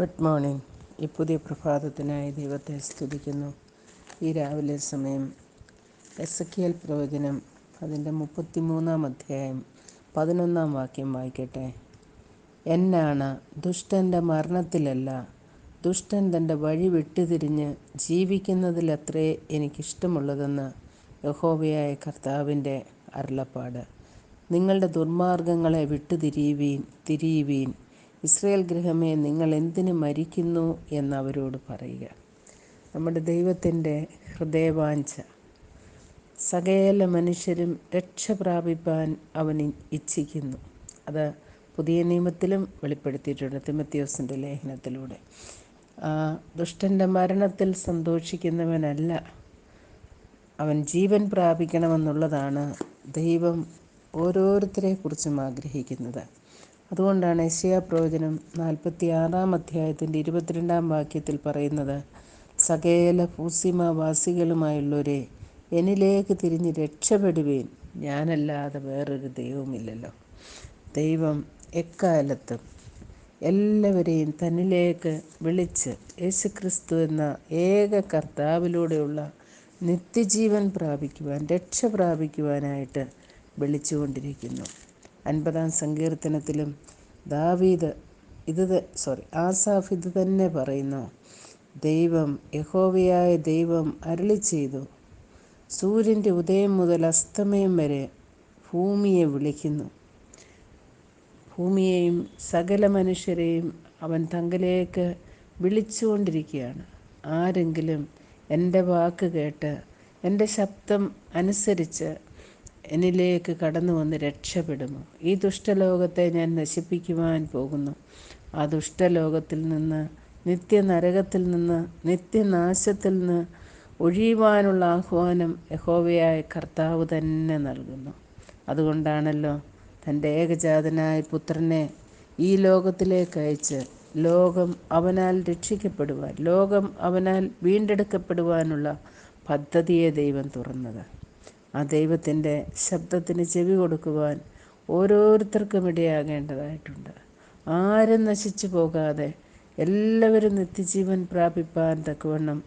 Good morning ഈ പുതിയ പ്രഭാതത്തിനായി ദൈവത്തെ സ്തുതിക്കുന്നു. ഈ രാവിലെ സമയം എസ് കിയൽ പ്രവചനം അതിന്റെ മുപ്പത്തിമൂന്നാം അധ്യായം പതിനൊന്നാം വാക്യം വായിക്കട്ടെ. എന്നാണ് ദുഷ്ടന്റെ മരണത്തിലല്ല ദുഷ്ടൻ തന്റെ വഴി വിട്ടുതിരിഞ്ഞ് ജീവിക്കുന്നതിലത്രേ എനിക്കിഷ്ടമുള്ളതെന്ന് യഹോവയായ കർത്താവിന്റെ അരുളപ്പാട്. നിങ്ങളുടെ ദുർമാർഗങ്ങളെ വിട്ടുതിരിയുവീൻ തിരിയുവീൻ ഇസ്രയേൽ ഗൃഹമേ നിങ്ങൾ എന്തിന് മരിക്കുന്നു എന്ന് അവരോട് പറയുക. നമ്മുടെ ദൈവത്തിന്റെ ഹൃദയവാഞ്ച. സകല മനുഷ്യരും രക്ഷ പ്രാപിപ്പാൻ അവൻ ഇച്ഛിക്കുന്നു. അത് പുതിയ നിയമത്തിലും വെളിപ്പെടുത്തിയിട്ടുണ്ട് തിമത്യോസിന്റെ ലേഖനത്തിലൂടെ. ദുഷ്ടന്റെ മരണത്തിൽ സന്തോഷിക്കുന്നവനല്ല. അവൻ ജീവൻ പ്രാപിക്കണമെന്നുള്ളതാണ് ദൈവം ഓരോരുത്തരെക്കുറിച്ചും ആഗ്രഹിക്കുന്നത്. അതുകൊണ്ടാണ് ഏഷ്യാ പ്രവചനം നാൽപ്പത്തി ആറാം അധ്യായത്തിന്റെ ഇരുപത്തിരണ്ടാം വാക്യത്തിൽ പറയുന്നത്. സകല ഭൂസിമവാസികളുമായുള്ളവരെ എന്നിലേക്ക് തിരിഞ്ഞ് രക്ഷപ്പെടുവീൻ. ഞാനല്ലാതെ വേറൊരു ദൈവമില്ലല്ലോ ദൈവം എക്കാലത്തും എല്ലാവരെയും തന്നിലേക്ക് വിളിച്ച് യേശുക്രിസ്തു എന്ന ഏക കർത്താവിലൂടെയുള്ള നിത്യജീവൻ പ്രാപിക്കുവാൻ രക്ഷ പ്രാപിക്കുവാനായിട്ട് വിളിച്ചുകൊണ്ടിരിക്കുന്നു. അൻപതാം സങ്കീർത്തനത്തിലും ദാവീദ് ഇത് സോറി ആസാഫ് ഇത് തന്നെ പറയുന്നു ദൈവം യഹോവയായ ദൈവം അരളി ചെയ്തു. സൂര്യന്റെ ഉദയം മുതൽ അസ്തമയം വരെ ഭൂമിയെ വിളിക്കുന്നു. ഭൂമിയെയും സകല മനുഷ്യരെയും അവൻ തങ്കലേക്ക് വിളിച്ചുകൊണ്ടിരിക്കുകയാണ്. ആരെങ്കിലും എന്റെ വാക്ക് കേട്ട് എന്റെ ശബ്ദം അനുസരിച്ച് എന്നിലേക്ക് കടന്നു വന്ന് രക്ഷപ്പെടുമോ ഈ ദുഷ്ടലോകത്തെ ഞാൻ നശിപ്പിക്കുവാൻ പോകുന്നു. ആ ദുഷ്ടലോകത്തിൽ നിന്ന് നിത്യനരകത്തിൽ നിന്ന് നിത്യനാശത്തിൽ നിന്ന് ഒഴിയുവാനുള്ള ആഹ്വാനം യഹോവയായ കർത്താവ് തന്നെ നൽകുന്നു. അതുകൊണ്ടാണല്ലോ തന്റെ ഏകജാതനായ പുത്രനെ ഈ ലോകത്തിലേക്ക് അയച്ച് ലോകം അവനാൽ രക്ഷിക്കപ്പെടുവാൻ ലോകം അവനാൽ വീണ്ടെടുക്കപ്പെടുവാനുള്ള പദ്ധതിയെ ദൈവം തുറന്നത്. ആ ദൈവത്തിന്റെ ശബ്ദത്തിന് ചെവി കൊടുക്കുവാൻ ഓരോരുത്തർക്കും ഇടയാകേണ്ടതായിട്ടുണ്ട്. ആരും നശിച്ചു പോകാതെ എല്ലാവരും നിത്യജീവൻ പ്രാപിപ്പാൻ തക്കവണ്ണം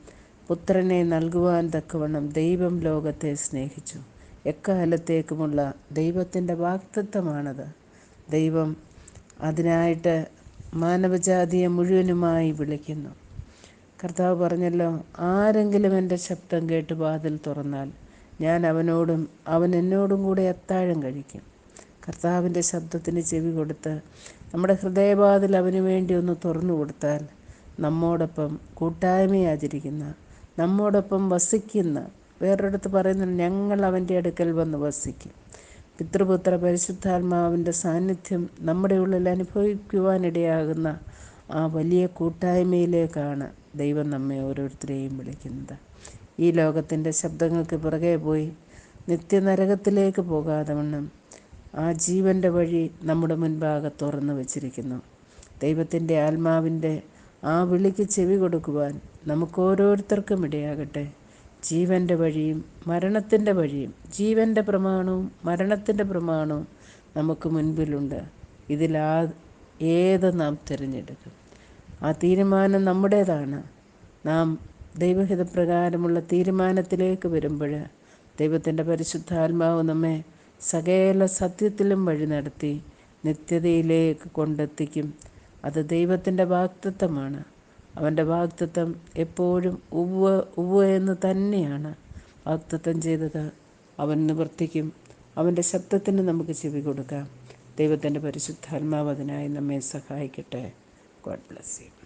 പുത്രനെ നൽകുവാൻ തക്കവണ്ണം ദൈവം ലോകത്തെ സ്നേഹിച്ചു. എക്കാലത്തേക്കുമുള്ള ദൈവത്തിന്റെ വാക്തത്വമാണത് ദൈവം അതിനായിട്ട് മാനവജാതിയെ മുഴുവനുമായി വിളിക്കുന്നു. കർത്താവ് പറഞ്ഞല്ലോ ആരെങ്കിലും എന്റെ ശബ്ദം കേട്ട് വാതിൽ തുറന്നാൽ ഞാൻ അവനോടും അവൻ എന്നോടും കൂടെ അത്താഴം കഴിക്കും. കർത്താവിന്റെ ശബ്ദത്തിന് ചെവി കൊടുത്ത് നമ്മുടെ ഹൃദയവാതിൽ അവന് വേണ്ടി ഒന്ന് തുറന്നു കൊടുത്താൽ നമ്മോടൊപ്പം കൂട്ടായ്മ ആചരിക്കുന്ന നമ്മോടൊപ്പം വസിക്കുന്ന വേറൊരിടത്ത് പറയുന്നുണ്ട് ഞങ്ങൾ അവന്റെ അടുക്കൽ വന്ന് വസിക്കും. പിതൃപുത്ര പരിശുദ്ധാത്മാവിന്റെ സാന്നിധ്യം നമ്മുടെ ഉള്ളിൽ അനുഭവിക്കുവാനിടയാകുന്ന ആ വലിയ കൂട്ടായ്മയിലേക്കാണ് ദൈവം നമ്മെ ഓരോരുത്തരെയും വിളിക്കുന്നത്. ഈ ലോകത്തിന്റെ ശബ്ദങ്ങൾക്ക് പുറകെ പോയി നിത്യനരകത്തിലേക്ക് പോകാതെ വണ്ണം ആ ജീവന്റെ വഴി നമ്മുടെ മുൻപാകെ തുറന്നു വച്ചിരിക്കുന്നു. ദൈവത്തിന്റെ ആത്മാവിന്റെ ആ വിളിക്ക് ചെവി കൊടുക്കുവാൻ നമുക്കോരോരുത്തർക്കും ഇടയാകട്ടെ. ജീവന്റെ വഴിയും മരണത്തിന്റെ വഴിയും ജീവന്റെ പ്രമാണവും മരണത്തിന്റെ പ്രമാണവും നമുക്ക് മുൻപിലുണ്ട്. ഇതിലാ ഏത് നാം തിരഞ്ഞെടുക്കും? ആ തീരുമാനം നമ്മുടേതാണ്. നാം ദൈവഹിതപ്രകാരമുള്ള തീരുമാനത്തിലേക്ക് വരുമ്പോൾ ദൈവത്തിന്റെ പരിശുദ്ധാത്മാവ് നമ്മെ സകല സത്യത്തിലും വഴി നടത്തി നിത്യതയിലേക്ക് കൊണ്ടെത്തിക്കും. അത് ദൈവത്തിന്റെ വാക്തത്വമാണ് അവന്റെ വാക്തത്വം എപ്പോഴും ഉവ്വ ഉവ്വ എന്ന് തന്നെയാണ് വാക്തത്വം ചെയ്തത്. അവൻ നിവർത്തിക്കും. അവന്റെ ശബ്ദത്തിന് നമുക്ക് ചെവി കൊടുക്കാം. ദൈവത്തിന്റെ പരിശുദ്ധാത്മാവ് അതിനായി നമ്മെ സഹായിക്കട്ടെ. God bless you.